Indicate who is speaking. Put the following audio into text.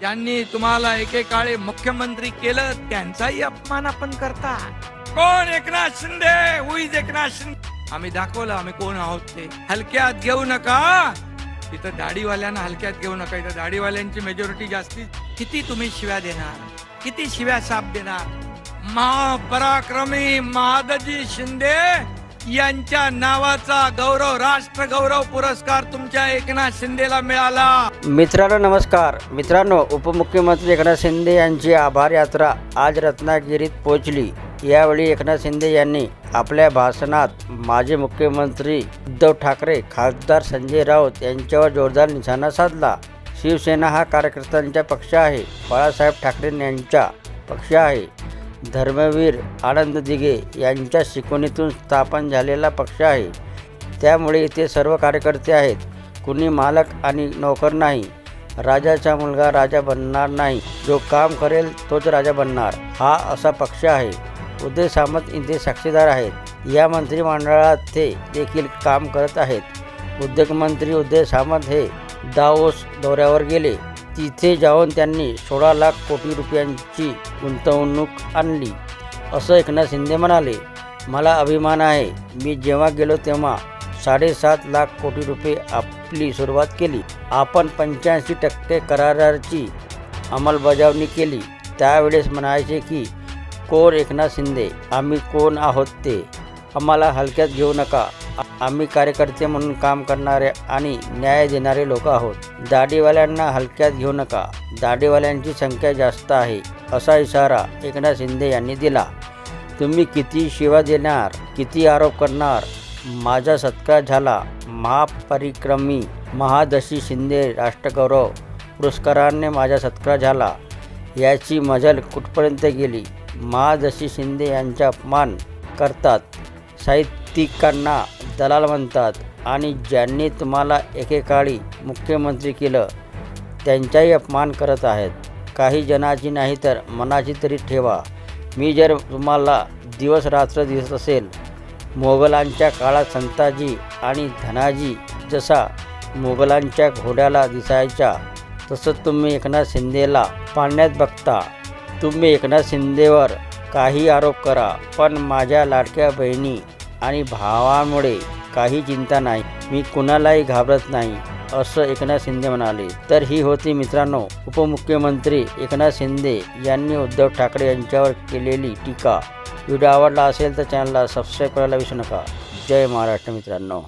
Speaker 1: ज्यांनी तुम्हाला एकेकाळी मुख्यमंत्री केलं त्यांचाही अपमान आपण करता. कोण? Eknath Shinde. Who is Eknath Shinde? आम्ही दाखवलं आम्ही कोण आहोत ते. हलक्यात घेऊ नका. तिथं दाढीवाल्यांना हलक्यात घेऊ नका. इथं दाढीवाल्यांची मेजॉरिटी जास्ती. किती तुम्ही शिव्या देणार? किती शिव्या साप देणार? महापराक्रमी महादजी शिंदे. यांच्या नावाचा गौरव राष्ट्र गौरव पुरस्कार तुमच्या एकनाथ शिंदेला मिळाला.
Speaker 2: मित्रांनो नमस्कार. मित्रांनो उपमुख्यमंत्री एकनाथ शिंदे यांची आभार यात्रा आज रत्नागिरीत पोहोचली. यावेळी एकनाथ शिंदे यांनी आपल्या भाषणात माजी मुख्यमंत्री उद्धव ठाकरे खासदार संजय राऊत यांच्यावर जोरदार निशाणा साधला. शिवसेना हा कार्यकर्त्यांचा पक्ष आहे. बाळासाहेब ठाकरे यांचा पक्ष आहे. धर्मवीर आनंद दिघे यांच्या शिकवणीतून स्थापन झालेला पक्ष आहे. त्यामुळे इथे सर्व कार्यकर्ते आहेत. कुणी मालक आणि नोकर नाही. राजाचा मुलगा राजा बनणार नाही. जो काम करेल तोच राजा बनणार. हा असा पक्ष आहे. उदय सामंत इथे साक्षीदार आहेत. या मंत्रिमंडळात ते देखील काम करत आहेत. उद्योगमंत्री उदय सामंत हे दाओस दौऱ्यावर गेले. तिथे जाऊन त्यांनी सोळा लाख कोटी रुपयांची गुंतवणूक आणली. असं एकनाथ शिंदे म्हणाले मला अभिमान आहे. मी जेव्हा गेलो तेव्हा साडेसात लाख कोटी रुपये आपली सुरुवात केली. आपण पंच्याऐंशी टक्के कराराची अंमलबजावणी केली. त्यावेळेस म्हणायचे की कोण एकनाथ शिंदे? आम्ही कोण आहोत ते? आम्हाला हलक्यात घेऊ नका. आम्ही कार्यकर्ते म्हणून काम करणारे आणि न्याय देणारे लोक आहोत. दाढीवाल्यांना हलक्यात घेऊ नका. दाढीवाल्यांची संख्या जास्त आहे असा इशारा एकनाथ शिंदे यांनी दिला. तुम्ही किती शिवा देणार किती आरोप करणार? माझा सत्कार झाला. महापरिक्रमी महादशी शिंदे राष्ट्रगौरव पुरस्काराने माझा सत्कार झाला. याची मजल कुठपर्यंत गेली? महादशी शिंदे यांचा अपमान करतात साहित्य साहित्यिकांना दलाल म्हणतात आणि ज्यांनी तुम्हाला एकेकाळी मुख्यमंत्री केलं त्यांचाही अपमान करत आहेत. काही जनाची नाही तर मनाची तरी ठेवा. मी जर तुम्हाला दिवस रात्र दिसत असेल मोगलांच्या काळात संताजी आणि धनाजी जसा मोगलांच्या घोड्याला दिसायच्या तसं तुम्ही एकनाथ शिंदेला पाळण्यात बघता. तुम्ही एकनाथ शिंदेवर काही आरोप करा पण माझ्या लाडक्या बहिणी आणि भावामुळे काही चिंता नाही. मी कुणालाही घाबरत नाही असं एकनाथ शिंदे म्हणाले. तर ही होती मित्रांनो उपमुख्यमंत्री एकनाथ शिंदे यांनी उद्धव ठाकरे यांच्यावर केलेली टीका. व्हिडिओ आवडला असेल तर चॅनलला सबस्क्राईब करायला विसरू नका. जय महाराष्ट्र मित्रांनो.